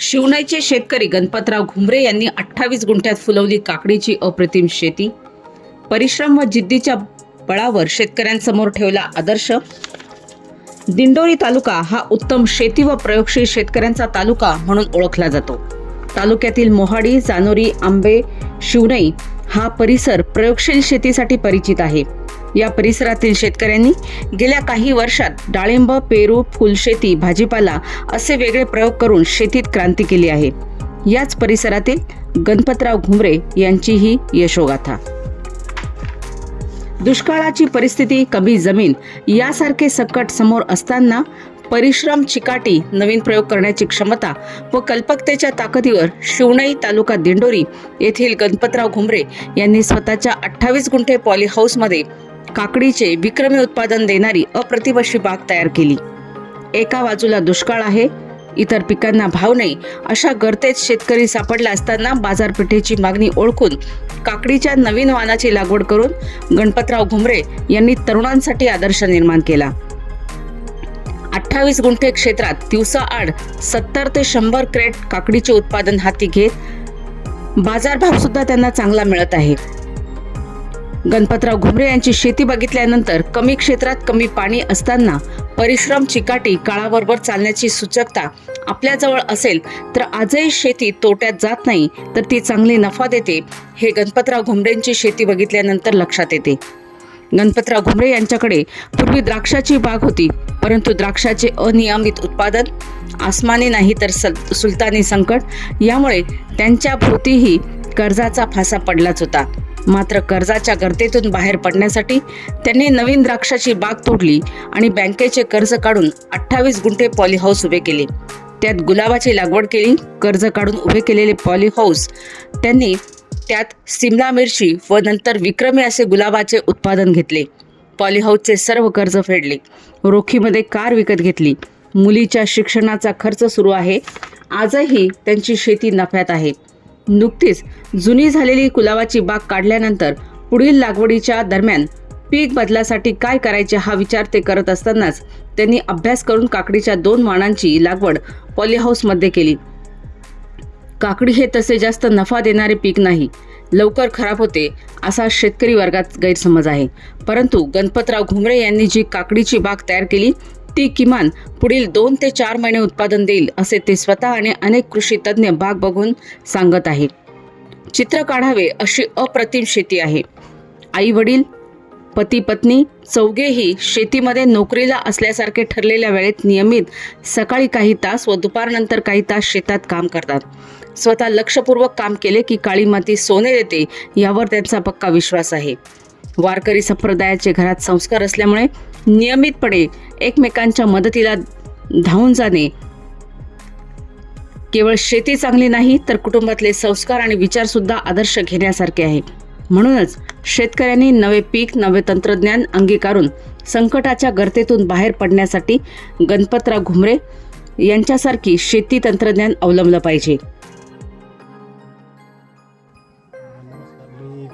शिवणाईचे शेतकरी गणपतराव घुमरे यांनी अठ्ठावीस गुंठ्यात फुलवली काकडीची अप्रतिम शेती. परिश्रम व जिद्दीच्या बळावर शेतकऱ्यांसमोर ठेवला आदर्श. दिंडोरी तालुका हा उत्तम शेती व प्रयोगशील शेतकऱ्यांचा तालुका म्हणून ओळखला जातो. तालुक्यातील मोहाडी जानोरी आंबे शिवणई हा परिसर प्रयोगशील शेतीसाठी परिचित आहे. या परिसरातील शेतकऱ्यांनी गेल्या काही वर्षात डाळिंब पेरू फुलशेती भाजीपाला असे वेगळे प्रयोग करून शेतीत क्रांती केली आहे. याच परिसरातील गणपतराव घुमरे यांची ही यशोगाथा. दुष्काळाची परिस्थिती कमी जमीन यासारखे संकट समोर असताना परिश्रम चिकाटी नवीन प्रयोग करण्याची क्षमता व कल्पकतेच्या ताकदीवर शिवणई तालुका दिंडोरी येथील गणपतराव घुमरे यांनी स्वतःच्या अठ्ठावीस गुंठे पॉली हाऊसमध्ये काकडीचे विक्रमी उत्पादन देणारी अप्रतिम अशी बाग तयार केली. एका बाजूला दुष्काळ आहे इतर पिकांना भाव नाही अशा गर्तेत शेतकरी सापडला असताना बाजारपेठेची मागणी ओळखून काकडीच्या नवीन वानाची लागवड करून गणपतराव घुमरे यांनी तरुणांसाठी आदर्श निर्माण केला. अठ्ठावीस गुंठे क्षेत्रात दिवसाआड सत्तर ते शंभर क्रेट काकडीचे उत्पादन हाती घेत बाजारभाव सुद्धा त्यांना चांगला मिळत आहे. गणपतराव घुमरे यांची शेती बघितल्यानंतर कमी क्षेत्रात कमी पाणी असताना परिश्रम चिकाटी काळाबरोबर चालण्याची सूचकता आपल्याजवळ असेल तर आजही शेती तोट्यात जात नाही तर ती चांगली नफा देते. हे गणपतराव घुमरेंची शेती बघितल्यानंतर लक्षात येते. गणपतराव घुमरे यांच्याकडे पूर्वी द्राक्षाची बाग होती परंतु द्राक्षाचे अनियमित उत्पादन आसमानी नाही तर सुलतानी संकट यामुळे त्यांच्या भोवतीही कर्जाचा फासा पडलाच होता. मात्र कर्जाच्या गर्तेतून बाहेर पडण्यासाठी त्यांनी नवीन द्राक्षाची बाग तोडली आणि बँकेचे कर्ज काढून अठ्ठावीस गुंठे पॉली हाऊस उभे केले. त्यात गुलाबाची लागवड केली कर्ज काढून उभे केलेले पॉली हाऊस त्यांनी त्यात सिमला मिरची व नंतर विक्रमी असे गुलाबाचे उत्पादन घेतले. पॉलीहाऊसचे सर्व कर्ज फेडले. रोखीमध्ये कार विकत घेतली. मुलीच्या शिक्षणाचा खर्च सुरू आहे. आजही त्यांची शेती नफ्यात आहे. नुकतीच जुनी झालेली कुलावाची बाग काढल्यानंतर पुढील लागवडीच्या दरम्यान पीक बदलासाठी काय करायचे हा विचार ते करत असतानाच त्यांनी अभ्यास करून काकडीच्या दोन वाणांची लागवड पॉलीहाऊसमध्ये केली. काकडी हे तसे जास्त नफा देणारे पीक नाही. लवकर खराब होते असा शेतकरी वर्गात गैरसमज आहे. परंतु गणपतराव घुमरे यांनी जी काकडीची बाग तयार केली ती किमान पुढील दोन ते चार महिने उत्पादन देईल असे ते स्वतः आणि अनेक कृषी तज्ज्ञ बाग बघून सांगत आहेत चित्र काढावे अशी अप्रतिम शेती आहे. आई वडील पती पत्नी चौघेही शेतीमध्ये नोकरीला असल्यासारखे ठरलेल्या वेळेत नियमित सकाळी काही तास व दुपारनंतर काही तास शेतात काम करतात. स्वतः लक्षपूर्वक काम केले की काळी माती सोने देते यावर त्यांचा पक्का विश्वास आहे. वारकरी संप्रदायाचे घरात संस्कार असल्यामुळे नियमितपणे एकमेकांच्या मदतीला धावून जाणे केवळ शेती चांगली नाही तर कुटुंबातले संस्कार आणि विचार सुद्धा आदर्श घेण्यासारखे आहे. म्हणूनच शेतकऱ्यांनी नवे पीक नवे तंत्रज्ञान अंगीकारून संकटाच्या गर्तेतून बाहेर पडण्यासाठी गणपतराव घुमरे यांच्यासारखी शेती तंत्रज्ञान अवलंबलं पाहिजे.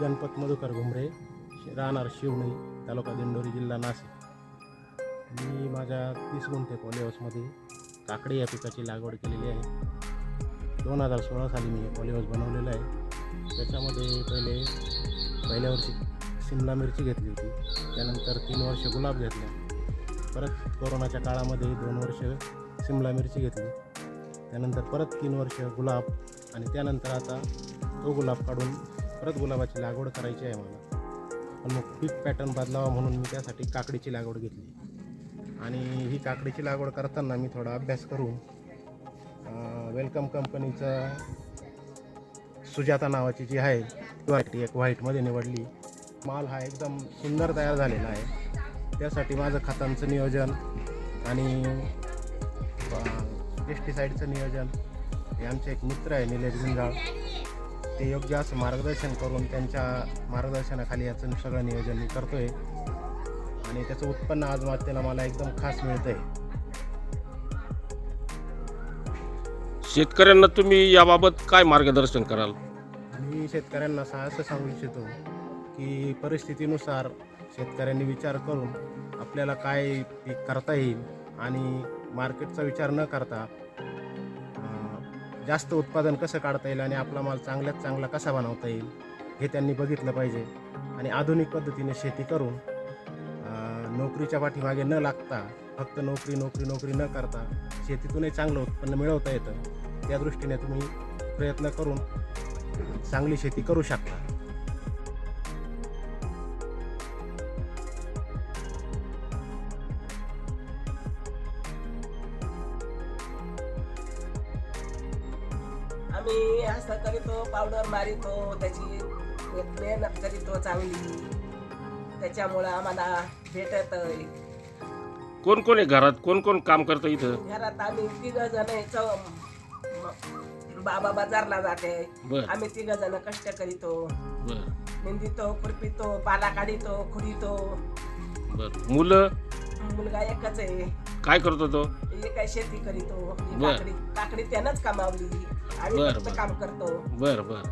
गणपत मधुकर घुमरे. राहणार शिवणी तालुका दिंडोरी जिल्हा नाशिक. मी माझ्या तीस गुंठे पॉलिहाऊसमध्ये काकडी या पिकाची लागवड केलेली आहे. दोन हजार सोळा साली मी पॉलिहाऊस बनवलेलं आहे. त्याच्यामध्ये पहिले पहिल्या वर्षी शिमला मिरची घेतली होती. त्यानंतर तीन वर्ष गुलाब घेतला. परत कोरोनाच्या काळामध्ये दोन वर्ष शिमला मिरची घेतली. त्यानंतर परत तीन वर्ष गुलाब आणि त्यानंतर आता तो गुलाब काढून परत गुलाबाची लागवड करायची आहे मला. पण मग पीक पॅटर्न बदलावा म्हणून मी त्यासाठी काकडीची लागवड घेतली. आणि ही काकडीची लागवड करताना मी थोडा अभ्यास करून वेलकम कंपनीचं सुजाता नावाची जी आहे व्हाईट एक व्हाईटमध्ये निवडली. माल हा एकदम सुंदर तयार झालेला आहे. त्यासाठी माझं खतांचं नियोजन आणि पेस्टिसाईडचं नियोजन हे आमचे एक मित्र आहे निलेश गुंजाळ. ते योग्य असं मार्गदर्शन करून त्यांच्या मार्गदर्शनाखाली याचं सगळं नियोजन मी करतो आहे आणि त्याचं उत्पन्न आज मातेला मला एकदम खास मिळतं आहे शेतकऱ्यांना तुम्ही याबाबत काय मार्गदर्शन कराल? मी शेतकऱ्यांना सा असं सांगू इच्छितो की परिस्थितीनुसार शेतकऱ्यांनी विचार करून आपल्याला काय पीक करता येईल आणि मार्केटचा विचार न करता जास्त उत्पादन कसं काढता येईल आणि आपला माल चांगल्यात चांगला कसा बनवता येईल हे त्यांनी बघितलं पाहिजे. आणि आधुनिक पद्धतीने शेती करून नोकरीच्या पाठीमागे न लागता फक्त नोकरी नोकरी नोकरी न करता शेतीतूनही चांगलं उत्पन्न मिळवता येतं. त्या दृष्टीने तुम्ही प्रयत्न करून चांगली शेती करू शकता. आम्ही असं करीतो पावडर मारितो त्याची मेहनत करीतो चांगली. त्याच्यामुळं आम्हाला भेटत कोण कोण आहे घरात? कोण कोण काम करतं इथं? घरात आम्ही तिघ जण आहे, चौ म- बाबा बाजारला जाते. बर. आम्ही तिघ जण कष्ट करीतो. बर. निंदितो खुरपितो पाला काढितो खुडितो बर. मुलं? मुलगा एकच आहे. काय करतो तो? हे काय शेती करीतो? ही बर. काकडी काकडी त्यानंच कमावली. आम्ही बर, फक्त बर. काम करतो. बर बर.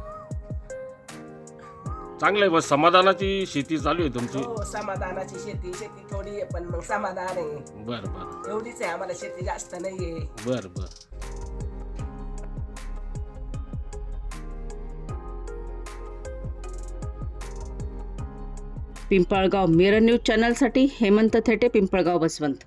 चांगलं आहे बस समाधानाची शेती चालू आहे तुमची. हो समाधानाची शेती शेती थोडी आहे पण मग समाधान आहे. बर बर. एवढीच आहे आम्हाला शेती जास्त नाहीये. बर बर. पिंपळगाव मिरर न्यूज चॅनलसाठी हेमंत थेटे पिंपळगाव बसवंत.